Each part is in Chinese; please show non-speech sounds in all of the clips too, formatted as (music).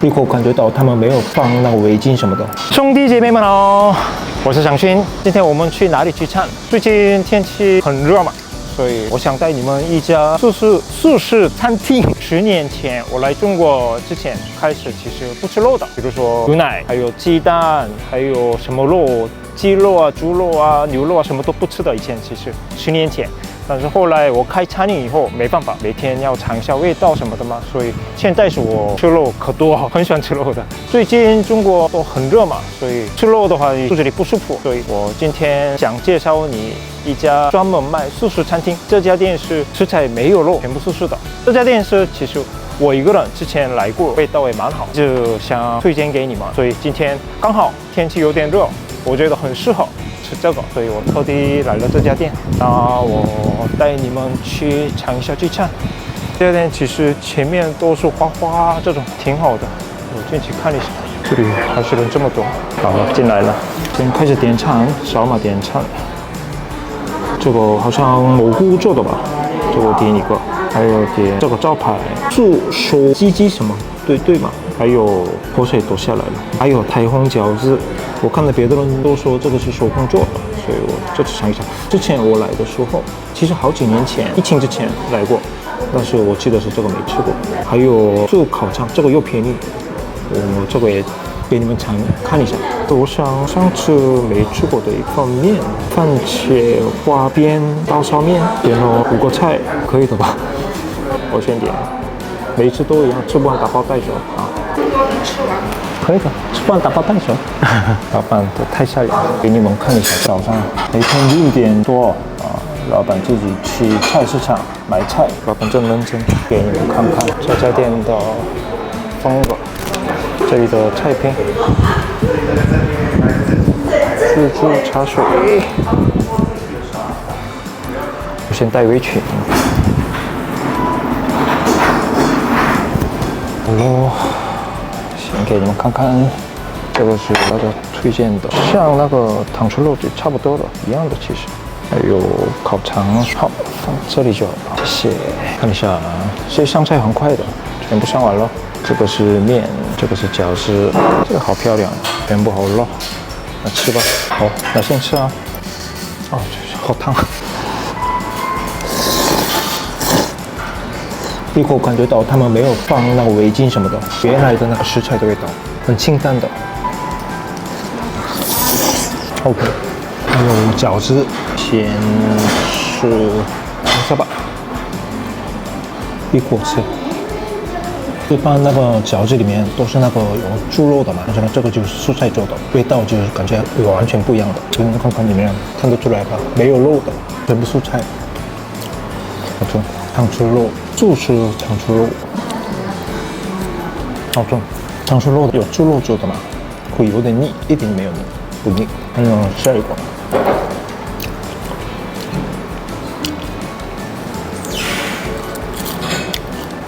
立刻感觉到他们没有放那个围巾什么的。兄弟姐妹们哦，我是祥勋。今天我们去哪里聚餐？最近天气很热嘛，所以我想带你们一家素食素食餐厅。十年前我来中国之前，开始其实不吃肉的，比如说牛奶，还有鸡蛋，还有什么肉，鸡肉啊、猪肉啊、牛肉啊，什么都不吃的。以前其实十年前。但是后来我开餐厅以后，没办法，每天要尝一下味道什么的嘛，所以现在是我吃肉可多，很喜欢吃肉的。最近中国都很热嘛，所以吃肉的话肚子里不舒服，所以我今天想介绍你一家专门卖素食餐厅。这家店是食材没有肉，全部素食的。这家店是其实我一个人之前来过，味道也蛮好，就想推荐给你们。所以今天刚好天气有点热，我觉得很适合。吃这个，所以我特地来了这家店。那我带你们去尝一下聚餐。这家店其实前面都是花花，这种挺好的。我进去看一下，这里还是人这么多。好了，进来了，先开始点餐，扫码点餐。这个好像蘑菇做的吧？这个点一个，还有点这个招牌素手鸡鸡什么？对对嘛？还有口水都下来了，还有台风饺子，我看到别的人都说这个是手工做的，所以我这次尝一尝。之前我来的时候，其实好几年前疫情之前来过，但是我记得是这个没吃过。还有做烤肠，这个又便宜，我这个也给你们尝看一下。我想上次没吃过的一份面，番茄花边刀削面，点了五个菜，可以的吧？我先点，每次都一样，吃不完打包带走啊。可以的，吃饭打包带走。老板都太吓人了，给你们看一下。早上每天六点多啊，老板自己去菜市场买菜，老板正认真，给你们看看这家店的风格。这里的菜品，自助茶水。我先带回去。好喽。先给你们看看，这个是大家推荐的，像那个糖醋肉就差不多的，一样的其实。还有烤肠，好，放这里就好了。谢谢。看一下啊，这上菜很快的，全部上完了。这个是面，这个是饺子，这个好漂亮，全部好热。那吃吧。好，那先吃啊。哦，好烫。立刻感觉到他们没有放那个围巾什么的，原来的那个食材的味道，很清淡的。OK，还有饺子，先吃一下吧，一口吃。一般那个饺子里面都是那个有猪肉的嘛，但是呢，这个就是蔬菜做的，味道就是感觉完全不一样的。给你们看看里面，看得出来吧？没有肉的，全部蔬菜。好吃，糖醋肉。素食糖醋肉，好重。糖醋肉有猪肉做的嘛，会有点腻，一点没有腻，不腻。还有下一个，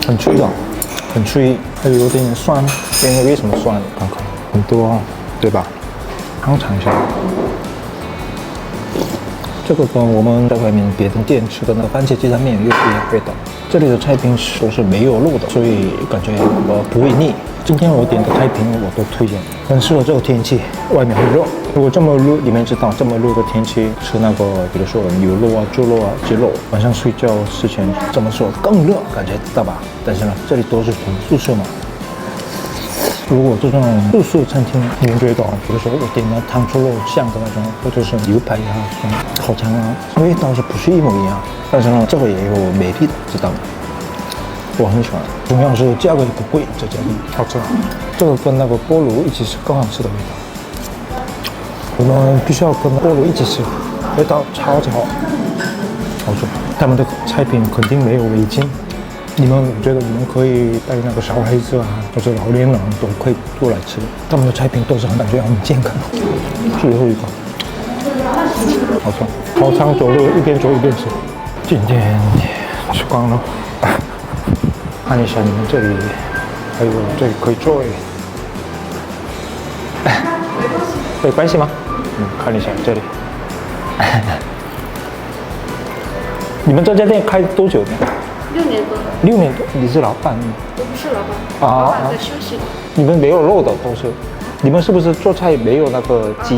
很脆的，很脆，还有点酸，因为为什么酸？看看，很多，对吧？刚尝一下。这个跟我们在外面别的店吃的那个番茄鸡蛋面又不一样味道。这里的菜品都是没有肉的，所以感觉呃不会腻。今天我点的菜品我都推荐，很适合这个天气，外面很热。如果这么热，你们知道这么热的天气吃那个，比如说牛肉啊、猪肉啊、鸡肉，晚上睡觉之前这么说更热，感觉知道吧？但是呢，这里都是同宿舍嘛。如果这种素食餐厅，你们觉得，比如说我点了糖醋肉像的那种，或者是牛排啊、烤肠啊，味道是不是一模一样？但是呢，这个也有美丽的，知道吗？我很喜欢，同样是价格也不贵，这家店好吃。这个跟那个菠萝一起吃更好吃的味道。我们必须要跟菠萝一起吃，味道超级好，好吃。他们的菜品肯定没有违禁。你们觉得你们可以带那个小孩子啊，或者老年人都可以过来吃。他们的菜品都是很感觉很健康。最后一个，好吃，好长走路一边走一边吃。今天吃光了，看一下你们这里，还有这里可以坐。没关系吗？嗯，看一下这里。(laughs) (laughs) 你们这家店开多久呢？六年多了，六年多，你是老板吗，我不是老板，啊老板在休息，你们没有肉的都是，你们是不是做菜没有那个鸡、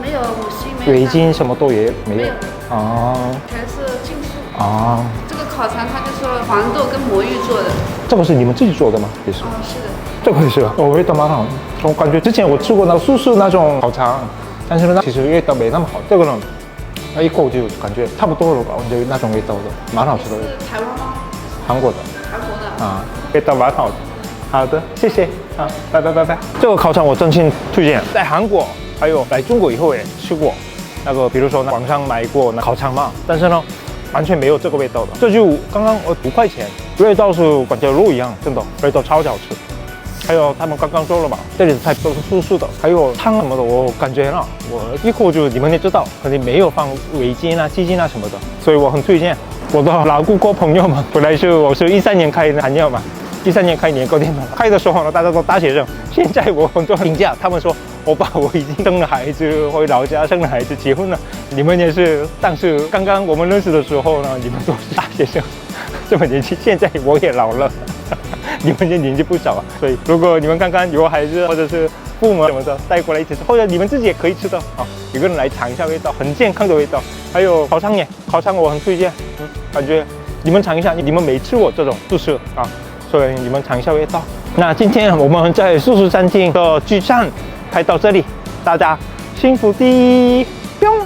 没有母鸡，没有围巾什么都也没有没有？啊全是净素。啊，这个烤肠它就是黄豆跟魔芋做的，这个是你们自己做的吗？也是。哦，是的，这个也是，哦，味道蛮好。我感觉之前我吃过那个素式那种烤肠，但是呢，其实味道没那么好。这个呢，它一口就感觉差不多了吧，我觉得那种味道的，蛮好吃的，是台湾吗？韩国的韩国的。啊，味道蛮好的。好的，谢谢啊，拜拜拜拜。这个烤肠我真心推荐，在韩国还有来中国以后也吃过，那个比如说网上买过那烤肠嘛，但是呢，完全没有这个味道的。这就刚刚呃五块钱，味道是感觉肉一样，真的味道超级好吃。还有他们刚刚说了嘛，这里的菜都是素素的，还有汤什么的，我感觉呢，我一口就你们也知道，肯定没有放味精啊、鸡精啊什么的，所以我很推荐我的老顾客朋友们。本来是我是一三年开的韩药嘛，一三年开年糕店嘛，开的时候呢，大家都大学生，现在我很多评价，他们说我爸我已经生了孩子，回老家生了孩子，结婚了，你们也是，但是刚刚我们认识的时候呢，你们都是大学生，这么年轻，现在我也老了。(laughs) 你们也年纪不小啊，所以如果你们刚刚有孩子或者是部门什么的带过来一起吃，或者你们自己也可以吃的啊，有个人来尝一下味道，很健康的味道。还有烤肠也，烤肠我很推荐，嗯，感觉你们尝一下，你们没吃过这种素食啊，所以你们尝一下味道。那今天我们在素食餐厅的聚餐开到这里，大家幸福第一。